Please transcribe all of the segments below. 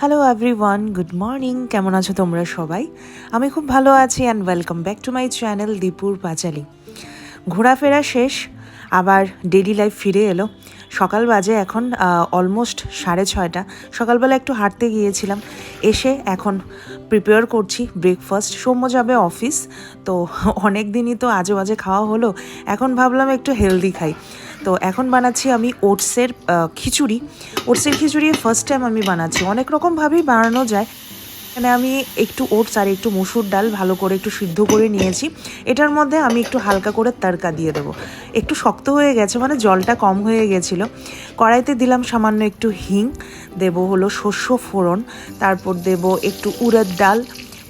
Hello everyone good morning কেমন আছো তোমরা সবাই? আমি খুব ভালো আছি and welcome back to my channel দীপুর পাঁচালি ঘোরাফেরা শেষ, আবার ডেলি লাইফ ফিরে এলো। সকাল বাজে এখন অলমোস্ট সাড়ে ছয়টা। সকালবেলা একটু হাঁটতে গিয়েছিলাম। এসে এখন প্রিপেয়ার করছি ব্রেকফাস্ট সৌম্য যাবে অফিস তো অনেক দিনই তো আজে বাজে খাওয়া হলো। এখন ভাবলাম একটু হেলদি খাই। তো এখন বানাচ্ছি আমি ওটসের খিচুড়ি। ওটসের খিচুড়ি ফার্স্ট টাইম আমি বানাচ্ছি। অনেক রকমভাবেই বানানো যায়। এখানে আমি একটু ওটস আর একটু মসুর ডাল ভালো করে একটু সিদ্ধ করে নিয়েছি। এটার মধ্যে আমি একটু হালকা করে তড়কা দিয়ে দেবো। একটু শক্ত হয়ে গেছে মানে জলটা কম হয়ে গেছিল। কড়াইতে দিলাম সামান্য একটু হিং, দেব হলো শস্য ফোড়ন, তারপর দেব একটু উড়ের ডাল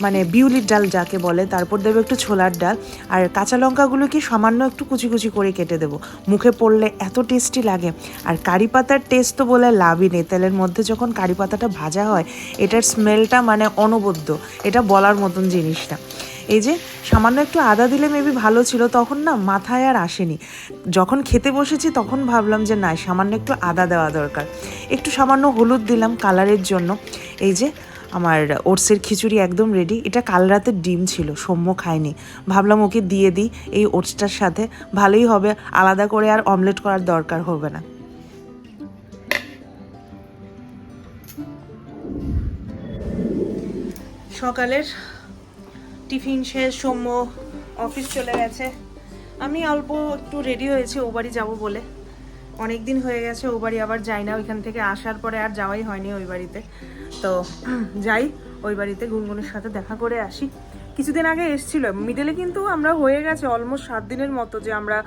মানে বিউলির ডাল যাকে বলে, তারপর দেবো একটু ছোলার ডাল। আর কাঁচা লঙ্কাগুলোকে সামান্য একটু কুচি কুচি করে কেটে দেবো। মুখে পড়লে এত টেস্টি লাগে। আর কারি পাতার টেস্ট তো বলে লাভই নেই। তেলের মধ্যে যখন কারি পাতাটা ভাজা হয়, এটার স্মেলটা মানে অনবদ্য। এটা বলার মতন জিনিস না এই যে সামান্য একটু আদা দিলে মেবি ভালো ছিল, তখন না মাথায় আর আসেনি। যখন খেতে বসেছি, তখন ভাবলাম যে না সামান্য একটু আদা দেওয়া দরকার। একটু সামান্য হলুদ দিলাম কালারের জন্য। এই যে আমার ওটসের খিচুড়ি একদম রেডি এটা কাল রাতের ডিম ছিল, সৌম্য খায়নি। ভাবলাম ওকে দিয়ে দিই, এই ওটসটার সাথে। ভালোই হবে, আলাদা করে আর অমলেট করার দরকার হবে না। সকালের টিফিন শেষ, সৌম্য অফিস চলে গেছে। আমি অল্প একটু রেডি হয়েছি, ও বাড়ি যাব বলে। অনেক দিন হয়ে গেছে, ও বাড়ি আবার যাই না। ওইখান থেকে আসার পরে আর যাওয়াই হয়নি ওই বাড়িতে। তো যাই, ওই বাড়িতে গুনগুনের সাথে দেখা করে আসি। কিছুদিন আগে এসছিল, মিডলে কিন্তু আমরা হয়ে গেছে অলমোস্ট সাত দিনের মতো যে আমরা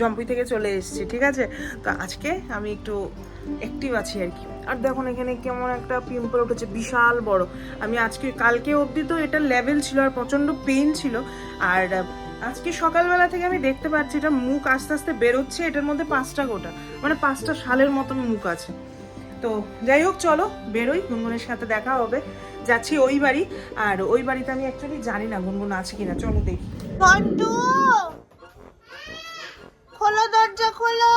জম্পুই থেকে চলে এসেছি, ঠিক আছে? তো আজকে আমি একটু অ্যাক্টিভ আছি আর কি। আর দেখুন এখানে কেমন একটা পিম্পল উঠেছে, বিশাল বড়। আমি আজকে, কালকে অবধি তো এটা লেভেল ছিল আর প্রচণ্ড পেইন ছিল। আর আজকে সকালবেলা থেকে আমি দেখতে পাচ্ছি এটা মুখ আস্তে আস্তে বেরোচ্ছে, এটার মধ্যে পাঁচটা গোটা। মানে পাঁচটা শালের মতন মুখ আছে। তো যাই হোক, চলো বেরোই, গুনগুনের সাথে দেখা হবে। যাচ্ছি ওই বাড়ি, আর ওই বাড়িতে আমি অ্যাকচুয়ালি জানি না গুনগুন আছে কিনা, চলো দেখি। খোলো, দরজা খোলো!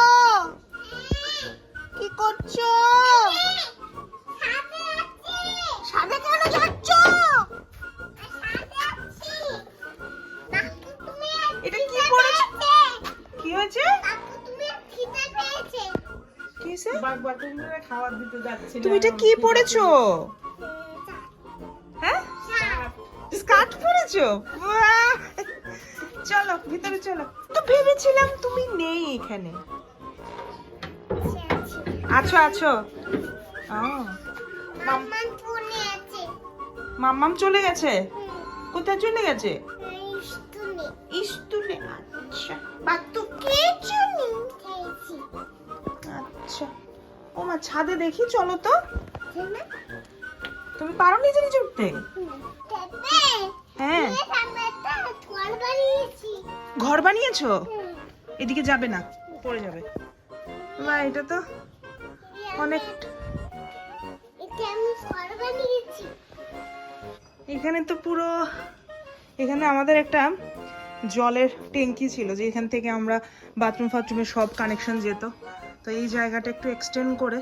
তুমি এটা কি পড়েছো হ্যাঁ? স্কার্ট পরেছো! চলো ভিতরে চলো। তো ভেবেছিলাম তুমি নেই এখানে। আছো আছো। ও, মাম্মাম চলে গেছে। কোথায় চলে গেছে? আচ্ছা বাতু আচ্ছা। মা, ছাদে দেখি, চলো তো। তুমি পারো নিজে নিজে উঠতে? হ্যাঁ। ঘর বানিয়েছো? এদিকে যাবে না, পড়ে যাবে। মা, এটা তো অনেক এখানে তো পুরো এখানে আমাদের একটা জলের ট্যাঙ্কি ছিল যে এখান থেকে আমরা বাথরুম ফাথরুমের সব কানেকশন যেত। তো এই জায়গাটা একটু এক্সটেন্ড করে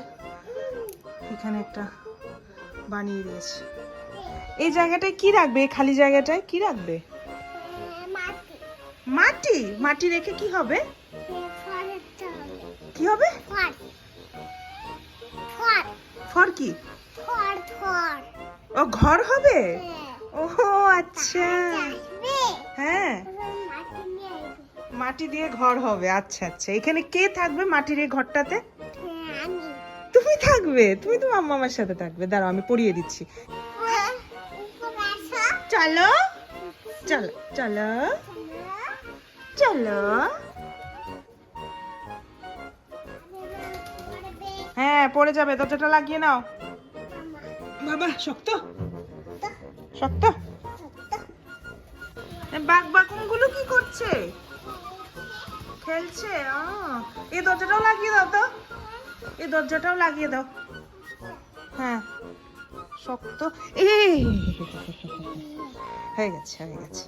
এখানে একটা বানিয়ে দিয়েছে। এই জায়গাটায় কি রাখবে? এই খালি জায়গাটায় কি রাখবে? মাটি। মাটি রেখে কি হবে? কি হবে? ফর কি? ও ঘর হবে? ও আচ্ছা। মাটি দিয়ে ঘর হবে। আচ্ছা আচ্ছা। এখানে কে থাকবে মাটির এই ঘরটাতে? তুমি থাকবে? তুমি তো মাম্মার সাথে থাকবে। দাঁড়াও আমি পড়িয়ে দিচ্ছি। চলো চলো চলো চলো। হ্যাঁ পড়ে যাবে। দরজাটা লাগিয়ে নাও। বাবা শক্ত। শক্ত। বাঘ বাকুমগুলো কি করছে? খেলছে এই দরজাটাও লাগিয়ে দাও তো এই দরজাটাও লাগিয়ে দাও হ্যাঁ শক্ত এই হয়ে গেছে হয়ে গেছে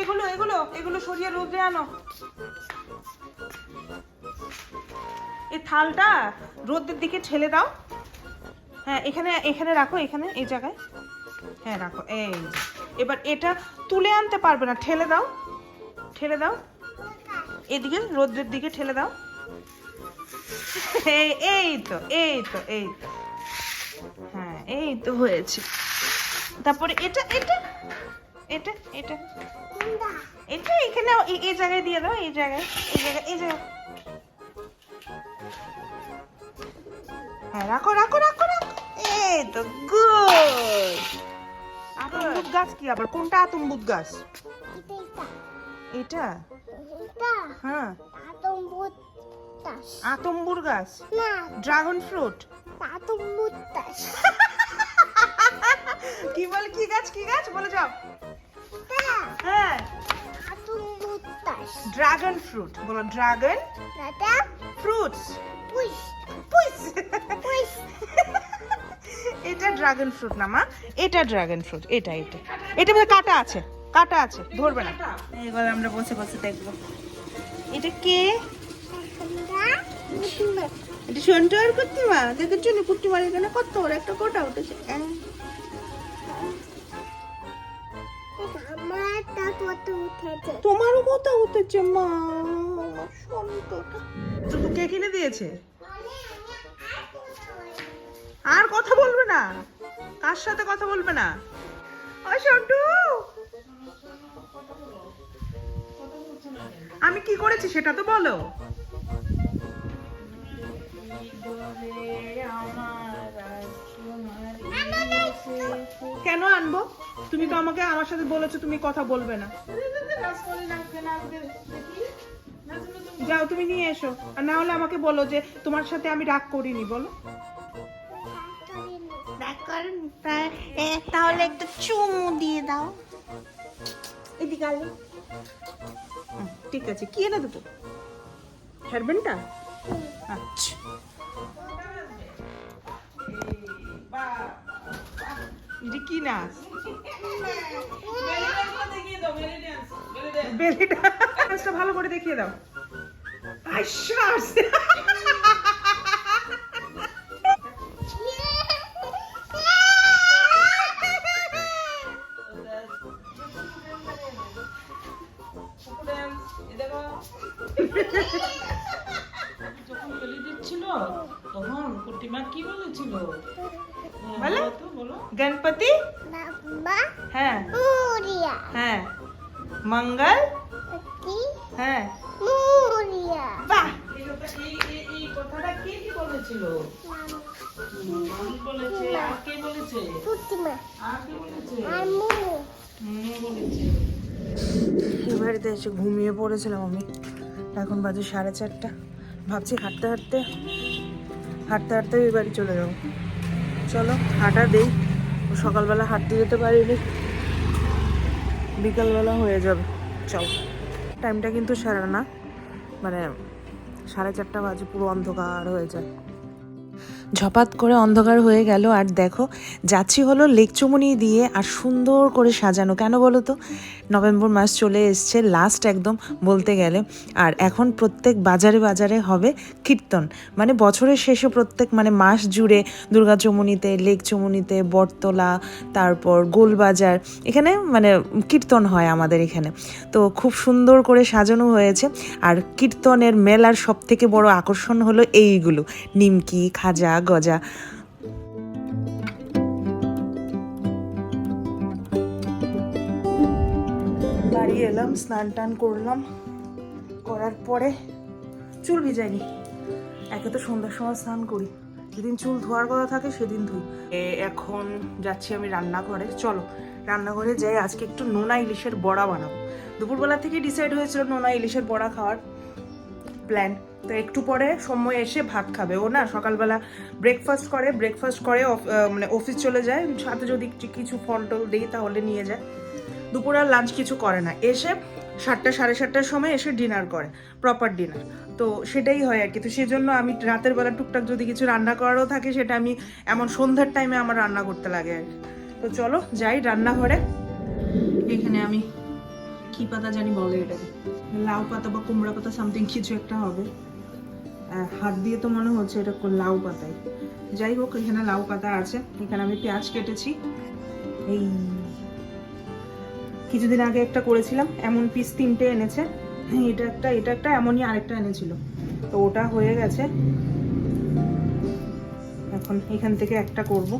এগুলো এগুলো এগুলো সরিয়ে রোদে আনো এই থালটা রোদের দিকে ঠেলে দাও। হ্যাঁ এখানে এখানে রাখো, এখানে, এই জায়গায়। হ্যাঁ রাখো, এই এবার এটা তুলে আনতে পারবে না, ঠেলে দাও ঠেলে দাও। এদিকে রোদ্রের দিকে ঠেলে দাও। এই তো এই তো এই তো। হ্যাঁ এই তো হয়েছে। তারপরে এটা এটা এটা এটা। এটা এখানে এই জায়গায় দিয়ে দাও, এই জায়গায় এই জায়গায় এই জায়গায়। হ্যাঁ রাখো রাখো রাখো রাখো। এই তো গুড আতম্বুত গাছ কি আবার? কোনটা আতম্বুত গাছ এটা। হ্যাঁ। আতম্বুর গাছ না। Dragon fruit? কি বল কি গাছ কি গাছ? বলে যাও। হ্যাঁ। Dragon fruit. বলো ড্রাগন? ফ্রুটস এটা ড্রাগন ফ্রুট না মা। এটা ড্রাগন ফ্রুট এটা এটা। এটা মধ্যে কাটা আছে কাটা আছে ধরবে না। এবার আমরা বসে বসে দেখব। এটা কে? এটা সন্টু আর কুট্টিমা দেখের জন্য কুট্টিমার এখানে কত বড় একটা কোটা উঠেছে। আহ, তোমারও কত উঠেছে মা? কে কিনে দিয়েছে? আর কথা বলবে না। কার সাথে কথা বলবে না? আমি কি করেছি সেটা তো বলো। কেন আনব? তুমি তো আমাকে আমার সাথে বলেছ তুমি কথা বলবে না। যাও তুমি নিয়ে এসো। আর না হলে আমাকে বলো যে তোমার সাথে আমি রাগ করিনি বলো। তাহলে একটা চুমু দিয়ে দাও। এদিকে আলো। ঠিক আছে। কি এনে দুটো? হেয়ারব্যান্ডটা? আচ্ছা। এটা কি নাচ। বেলি ডান্সটা ভালো করে দেখিয়ে দাও। আশ্বাস যখন বলি। দিচ্ছিল তখন কুটিমা কি বলেছিল বলো। বলো তো বলো গণপতি? বাবা। হ্যাঁ। হ্যাঁ। মঙ্গল? হ্যাঁ। মুরিয়া। বাহ। এই এই- এই- এই কথাটা কে কি বলেছিল আমি বলেছে আর কে বলেছে পুতিমা। আর কে বলেছে আর মুমু বলেছে এই বাড়িতে এসে ঘুমিয়ে পড়েছিলাম আমি। এখন বাজে সাড়ে চারটা। ভাবছি হাঁটতে হাঁটতে হাঁটতে হাঁটতে এই বাড়ি চলে যাব। চলো হাঁটা দেই। সকালবেলা হাঁটতে যেতে পারিনি। বিকালবেলা হয়ে যাবে। চল। টাইমটা কিন্তু সেরা না। মানে সাড়ে চারটা বাজে পুরো অন্ধকার হয়ে যায়। ঝপাত করে অন্ধকার হয়ে গেল। আর দেখো যাচ্ছি হলো লেক চুমুনি দিয়ে আর সুন্দর করে সাজানো। কেন বলো তো? নভেম্বর মাস চলে এসছে লাস্ট একদম বলতে গেলে। আর এখন প্রত্যেক বাজারে বাজারে হবে কীর্তন। মানে বছরের শেষে প্রত্যেক মানে মাস জুড়ে দুর্গা চমুনিতে, লেক চমুনিতে, বটতলা, তারপর গোলবাজার। এখানে মানে কীর্তন হয় আমাদের এখানে। তো খুব সুন্দর করে সাজানো হয়েছে। আর কীর্তনের মেলার সব থেকে বড় আকর্ষণ হলো এইগুলো। নিমকি, খাজা গজা। বাড়ি এলাম, স্নান টান করলাম। করার পরে চুল ভিজাইনি। একে তো সন্ধ্যার সময় স্নান করি। যেদিন চুল ধোয়ার কথা থাকে সেদিন ধুই। এখন যাচ্ছি আমি রান্নাঘরে। চলো, রান্নাঘরে যাই। আজকে একটু নোনা ইলিশের বড়া বানাবো। দুপুরবেলা থেকে ডিসাইড হয়েছিল নোনা ইলিশের বড়া খাওয়ার। প্ল্যান তো একটু পরে সময় এসে ভাত খাবে। ও না সকালবেলা ব্রেকফাস্ট করে ব্রেকফাস্ট করে মানে অফিস চলে যায়। সাথে যদি কিছু ফল টল দিই তাহলে নিয়ে যায়। দুপুরে আর লাঞ্চ কিছু করে না। এসে সাতটা, সাড়ে সাতটার সময় এসে ডিনার করে প্রপার ডিনার তো সেটাই হয় আর কি। তো সেই জন্য আমি রাতের বেলা টুকটাক যদি কিছু রান্না করারও থাকে, সেটা আমি এমন সন্ধ্যার টাইমে আমার রান্না করতে লাগে আর। তো চলো যাই রান্নাঘরে। এখানে আমি কি পাতা জানি বলে এটাকে। লাউ পাতা বা কুমড়া পাতা সামথিং কিছু একটা হবে। হাত দিয়ে তো মনে হচ্ছে এটা লাউ পাতাই। যাই হোক, এখানে লাউ পাতা আছে। এখানে আমি পেঁয়াজ কেটেছি। এই কিছুদিন আগে একটা করেছিলাম, এমন পিস তিনটে এনেছে। এটা একটা এটা একটা, এমনই আরেকটা এনেছিল। তো ওটা হয়ে গেছে। এখন এখান থেকে একটা করব।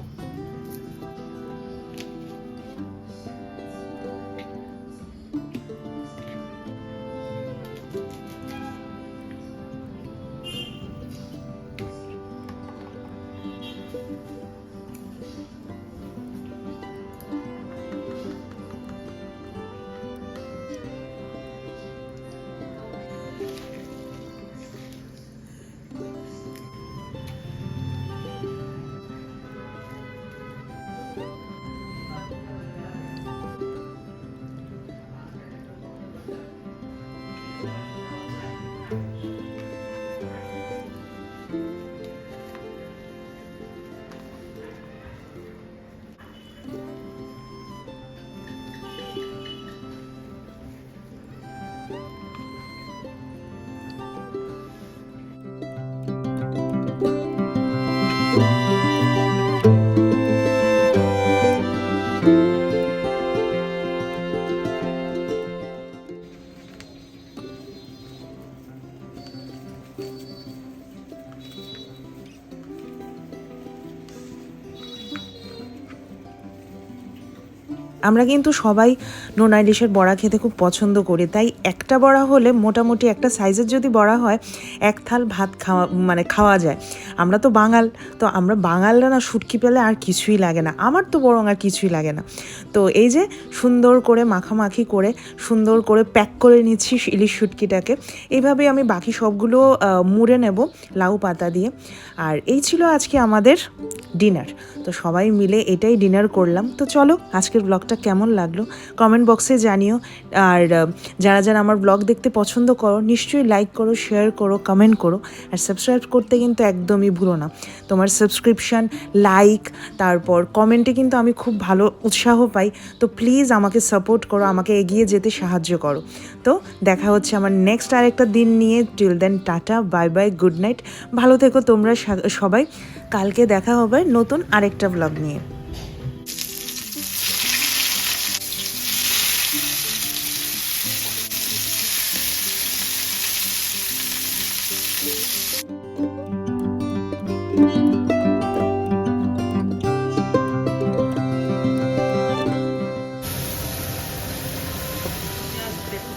আমরা কিন্তু সবাই নোনা ইলিশের বড়া খেতে খুব পছন্দ করি। তাই একটা বড়া হলে মোটামুটি একটা সাইজের যদি বড়া হয়, এক থাল ভাত খাওয়া মানে খাওয়া যায়। আমরা তো বাঙাল, তো আমরা বাঙালরা না শুটকি পেলে আর কিছুই লাগে না। আমার তো বরং আর কিছুই লাগে না। তো এই যে সুন্দর করে মাখামাখি করে, সুন্দর করে প্যাক করে নিচ্ছি ইলিশ শুটকিটাকে এইভাবে আমি বাকি সবগুলো মুড়ে নেব লাউ পাতা দিয়ে। আর এই ছিল আজকে আমাদের ডিনার। তো সবাই মিলে এটাই ডিনার করলাম। তো চলো আজকের ব্লগটা কেমন লাগল কমেন্ট বক্সে জানিও। আর যারা যারা আমার ব্লগ দেখতে পছন্দ করো, নিশ্চয়ই লাইক করো শেয়ার করো কমেন্ট করো। আর সাবস্ক্রাইব করতে কিন্তু একদমই ভুলো না। তোমার সাবস্ক্রিপশান লাইক তারপর কমেন্টে কিন্তু আমি খুব ভালো উৎসাহ পাই। তো প্লিজ আমাকে সাপোর্ট করো, আমাকে এগিয়ে যেতে সাহায্য করো। তো দেখা হচ্ছে আমার নেক্সট আরেকটা দিন নিয়ে। Till then ta-ta bye bye good night ভালো থেকো তোমরা সবাই। কালকে দেখা হবে নতুন আরেকটা ব্লগ নিয়ে।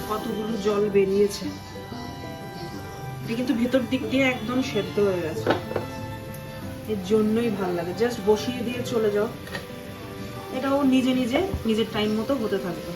কতগুলো জল বেরিয়েছে? এটা কিন্তু ভেতর দিক দিয়ে একদম সেদ্ধ হয়ে গেছে। এর জন্যই ভালো লাগে। জাস্ট বসিয়ে দিয়ে চলে যাও। এটাও নিজে নিজে, নিজের টাইম মতো হতে থাকবে।